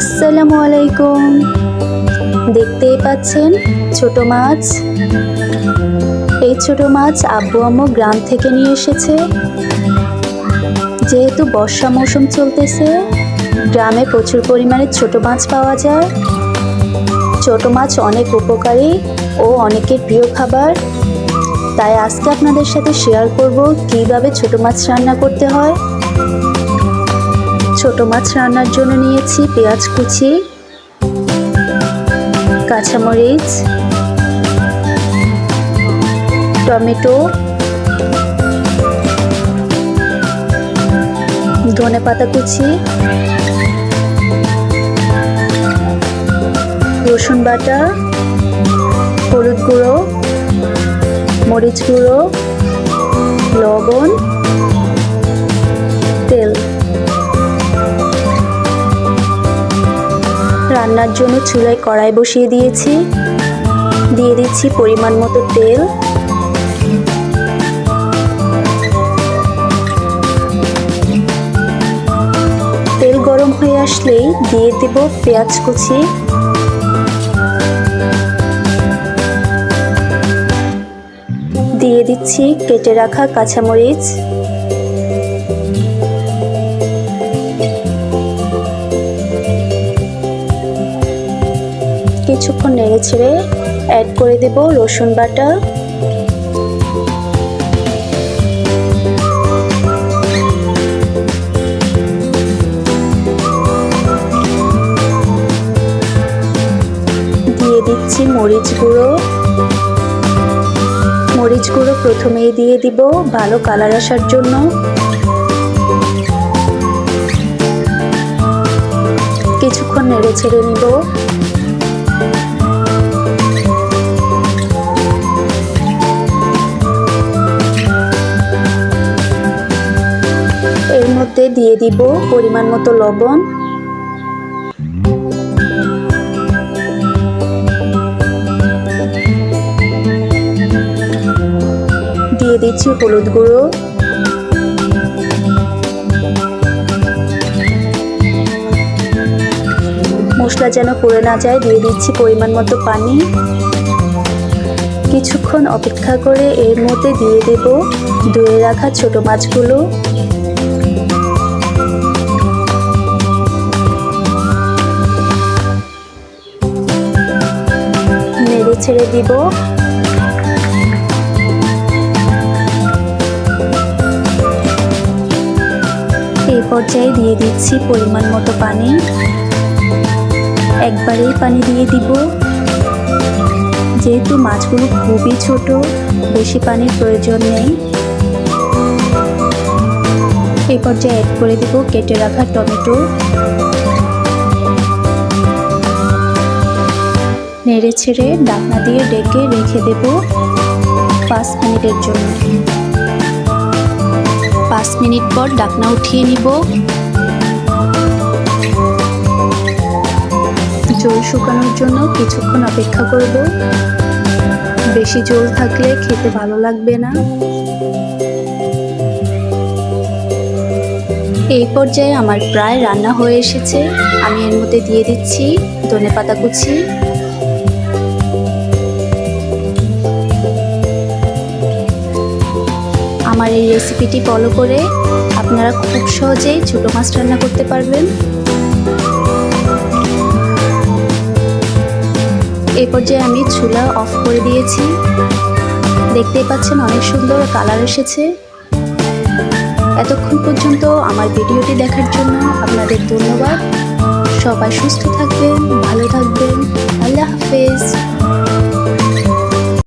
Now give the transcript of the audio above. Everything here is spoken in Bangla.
আসসালামু আলাইকুম। দেখতেই পাচ্ছেন ছোট মাছ। এই ছোট মাছ আব্বু আম্মু গ্রাম থেকে নিয়ে এসেছে। যেহেতু বর্ষা মৌসুম চলতেছে, গ্রামে প্রচুর পরিমাণে ছোট মাছ পাওয়া যায়। ছোট মাছ অনেক উপকারী ও অনেকের প্রিয় খাবার। তাই আজকে আপনাদের সাথে শেয়ার করব কীভাবে ছোট মাছ রান্না করতে হয়। ছোট মাছ রান্নার জন্য নিয়েছি পেঁয়াজ কুচি, কাঁচামরিচ, টমেটো, ধনে পাতা কুচি, রসুন বাটা, হলুদ গুঁড়ো, মরিচ গুঁড়ো, লবণ রান্নার জন্য চুলায় কড়াই বসিয়ে দিয়েছি। দিয়ে দিচ্ছি পরিমাণ মতো তেল। তেল গরম হয়ে আসলেই দিয়ে দেব পেঁয়াজ কুচি। দিয়ে দিচ্ছি কেটে রাখা কাঁচামরিচ। কিছুক্ষণ নেড়ে ছেড়ে অ্যাড করে দেব রসুন বাটা। দিয়ে দিচ্ছি মরিচ গুঁড়ো। মরিচ গুঁড়ো প্রথমেই দিয়ে দিব ভালো কালার আসার জন্য। কিছুক্ষণ নেড়ে ছেড়ে নিব। মধ্যে দিয়ে দিব পরিমাণ মতো লবণ। দিয়ে দিচ্ছি হলুদ গুঁড়ো। মশলা যেন পড়ে না যায়, দিয়ে দিচ্ছি পরিমাণ মতো পানি। কিছুক্ষণ অপেক্ষা করে এর মধ্যে দিয়ে দেব ধুয়ে রাখা ছোট মাছগুলো। ছেড়ে দিব। এই পর্যায়ে দিয়ে দিচ্ছি পরিমাণ মতো পানি। একবারেই পানি দিয়ে দিব। যেহেতু মাছগুলো খুবই ছোট, বেশি পানির প্রয়োজন নেই। এই পর্যায়ে অ্যাড করে দিব কেটে রাখা টমেটো। নেড়ে ছেড়ে ডাকনা দিয়ে ডেকে রেখে দেব পাঁচ মিনিটের জন্য। পাঁচ মিনিট পর ডাকনা উঠিয়ে নিব। জল শুকানোর জন্য কিছুক্ষণ অপেক্ষা করব। বেশি জল থাকলে খেতে ভালো লাগবে না। এই পর্যায়ে আমার প্রায় রান্না হয়ে এসেছে। আমি এর মধ্যে দিয়ে দিচ্ছি ধনে পাতা কুচি রেসিপিটি ফলো করে আপনারা খুব সহজেই ছোটো মাছ রান্না করতে পারবেন। এই পর্যায়ে আমি চুলা অফ করে দিয়েছি। দেখতেই পাচ্ছেন অনেক সুন্দর কালার এসেছে। এতক্ষণ পর্যন্ত আমার ভিডিওটি দেখার জন্য আপনাদের ধন্যবাদ। সবাই সুস্থ থাকবেন, ভালো থাকবেন। আল্লাহ হাফেজ।